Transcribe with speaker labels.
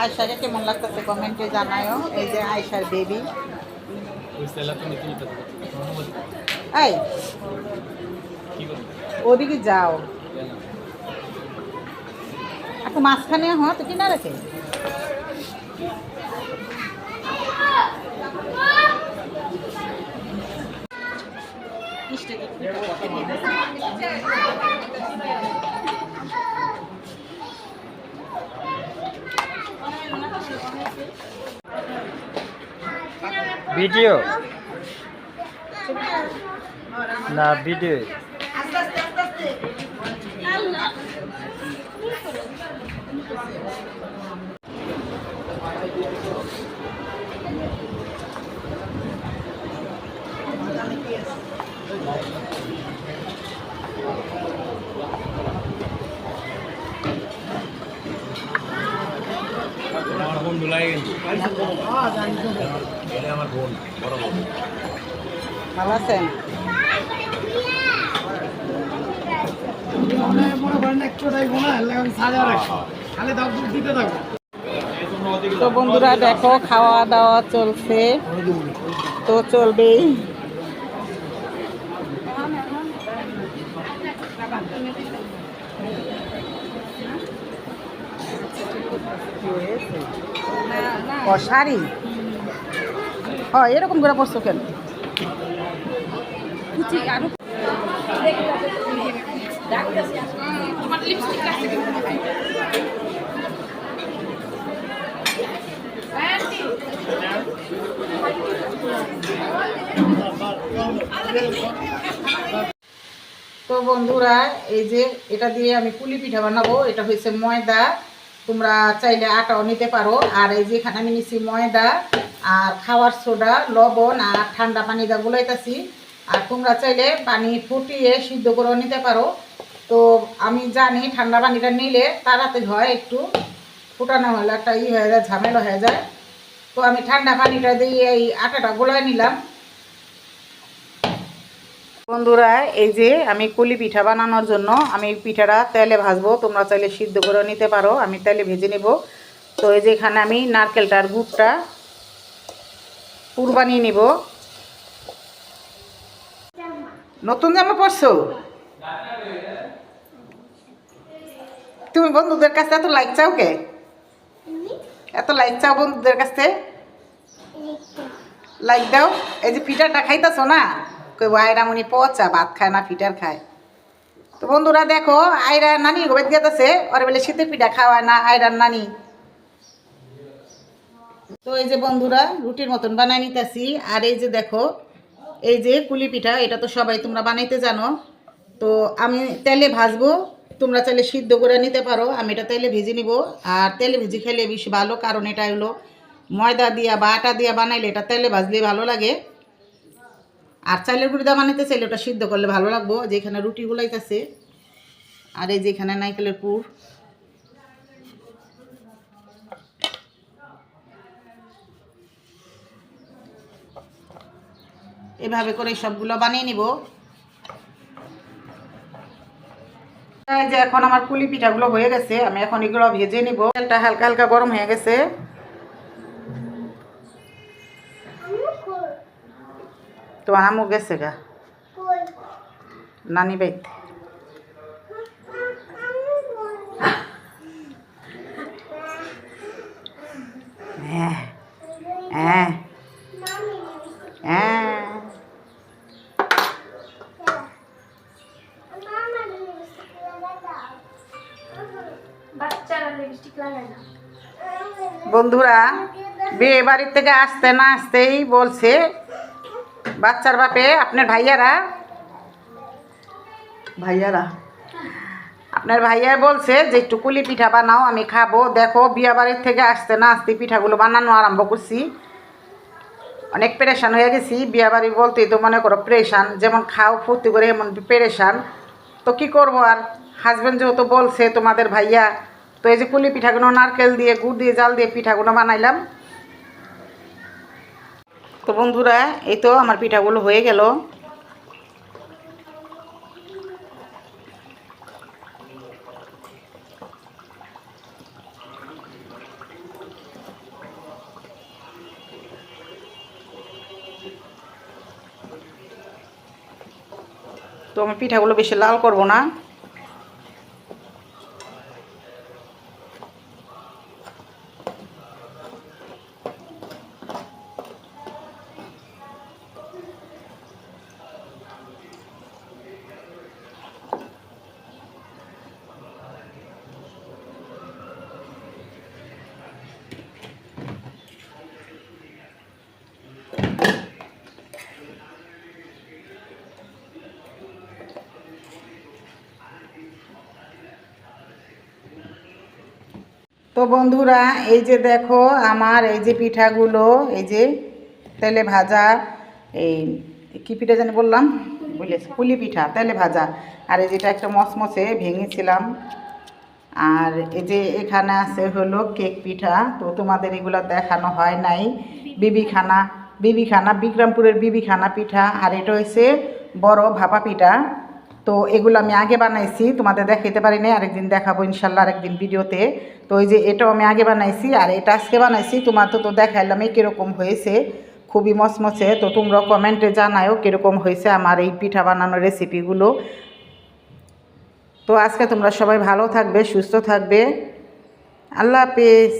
Speaker 1: আয়সাকে কেমন লাগতেছে কমেন্টে জানায়ও। এই যে আয়সার বেবি এই, ওদিকে যাও। একটু মাঝখানে হ, তো কিনা রেখে
Speaker 2: ভিডিও না ভিডিও
Speaker 3: আমার লাগে কিন্তু এটা আমার বোন বড় বোন।
Speaker 1: ভালো আছেন? তো বন্ধুরা দেখো খাওয়া দাওয়া চলছে। তো চলবেই। ও শাড়ি? হয় এরকম করে পড়ছো কেন? তো বন্ধুরা এই যে এটা দিয়ে আমি পুলি পিঠা বানাবো এটা হয়েছে ময়দা। তোমরা চাইলে আটাও নিতে পারো। আর এই যে এখানে আমি নিছি ময়দা আর খাওয়ার সোডা, লবণ আর ঠান্ডা পানি দা গুলাইতেছি। আর তোমরা চাইলে পানি ফুটিয়ে সিদ্ধ করেও নিতে পারো। তো আমি জানি ঠান্ডা পানিটা নিলে তাড়াতাড়ি হয়, একটু ফুটানো হলে একটা ই হয়ে যায়, ঝামেলা হয়ে যায়। তো আমি ঠান্ডা পানিটা দিয়ে এই আটাটা গোলায় নিলাম। বন্ধুরা, এই যে আমি কুলি পিঠা বানানোর জন্য আমি পিঠাটা তেলে ভাজবো। তোমরা চাইলে সিদ্ধ করে নিতে পারো, আমি তেলে ভেজে নেব। তো এই যে এখানে আমি নারকেলটার গুড়টা পুর বানিয়ে নিব। নতুন জামা পরছো? তুমি বন্ধুদের কাছে এত লাইক চাও কে? এত লাইক চাও বন্ধুদের কাছে? লাইক দাও। এই যে পিঠাটা খাইতেছো না? কইব আয়রামণি পচা ভাত খায় না, ফিটার খায়। তো বন্ধুরা দেখো আয়রা নানি গোবেদ গেতেছে, ওর বলে শীতের পিঠা খাওয়ায় না আয়রার নানি। তো এই যে বন্ধুরা, রুটির মতন বানাই নিতেছি, আর এই যে দেখো, এই যে কুলি পিঠা, এটা তো সবাই তোমরা বানাইতে জানো। তো আমি তেলে ভাজবো, তোমরা চাইলে সিদ্ধ করে নিতে পারো, আমি এটা তেলে ভেজে নিব। আর তেলে ভেজে খেলে বেশি ভালো, কারণ এটা হলো ময়দা দিয়া বা আটা দিয়া বানাইলে এটা তেলে ভাজলে ভালো লাগে। আর চাইলের গুঁড়ি দা বানাইতে চাইলে ওটা সিদ্ধ করলে ভালো লাগবো, যেখানে রুটি গুলাইতেছে। আর এই যেখানে নাইকেলের পুর। এভাবে করে সবগুলো বানিয়ে নিব। যে এখন আমার কুলি পিঠাগুলো হয়ে গেছে, আমি এখন এগুলো ভেজে নিব। তেলটা হালকা হালকা গরম হয়ে গেছে। তোমার আমু গেছে গা? নানি বাইতে হ্যাঁ হ্যাঁ হ্যাঁ। বন্ধুরা বিয়ে বাড়ির থেকে আসতে না আসতেই বলছে বাচ্চার বাপে আপনার ভাইয়ারা? ভাইয়ারা? আপনার ভাইয়া বলছে যে একটু কুলি পিঠা বানাও আমি খাব। দেখো বিয়া বাড়ির থেকে আসতে না আসতে পিঠাগুলো বানানো আরম্ভ করছি। অনেক পেরেশান হয়ে গেছি। বিয়া বাড়ি বলতেই তো মনে করো পেরেশান। যেমন খাও ফুর্তি করে এমন পেরেশান। তো কি করব আর? হাজব্যান্ড যেহেতু বলছে তোমাদের ভাইয়া তো এই যে কুলি পিঠাগুলো নারকেল দিয়ে গুড় দিয়ে জাল দিয়ে পিঠাগুলো বানাইলাম। তো বন্ধুরা, এই তো আমার পিঠাগুলো হয়ে গেল। তো আমার পিঠাগুলো বেশি লাল করব না। তো বন্ধুরা, এই যে দেখো আমার এই যে পিঠাগুলো, এই যে তেলে ভাজা, এই কী পিঠা জানি বললাম? বলেছি পুলি পিঠা, তেলে ভাজা। আর এই যেটা একটা মসমসে ভেঙেছিলাম। আর এই যে এখানে আছে হলো কেক পিঠা। তো তোমাদের এগুলো দেখানো হয় নাই। বিবিখানা বিবিখানা, বিক্রমপুরের বিবিখানা পিঠা। আর এটা হচ্ছে বড় ভাপা পিঠা। তো এগুলো আমি আগে বানাইছি, তোমাদের দেখাইতে পারি না আরেকদিন দেখাবো ইনশাল্লাহ আরেকদিন ভিডিওতে। তো ওই যে এটাও আমি আগে বানাইছি, আর এটা আজকে বানাইছি, তোমার তো তো দেখাইলাম এই কীরকম হয়েছে, খুবই মচমচে। তো তোমরা কমেন্টে জানায়ও কীরকম হয়েছে আমার এই পিঠা বানানোর রেসিপিগুলো। তো আজকে তোমরা সবাই ভালো থাকবে, সুস্থ থাকবে। আল্লাহ হাফেজ।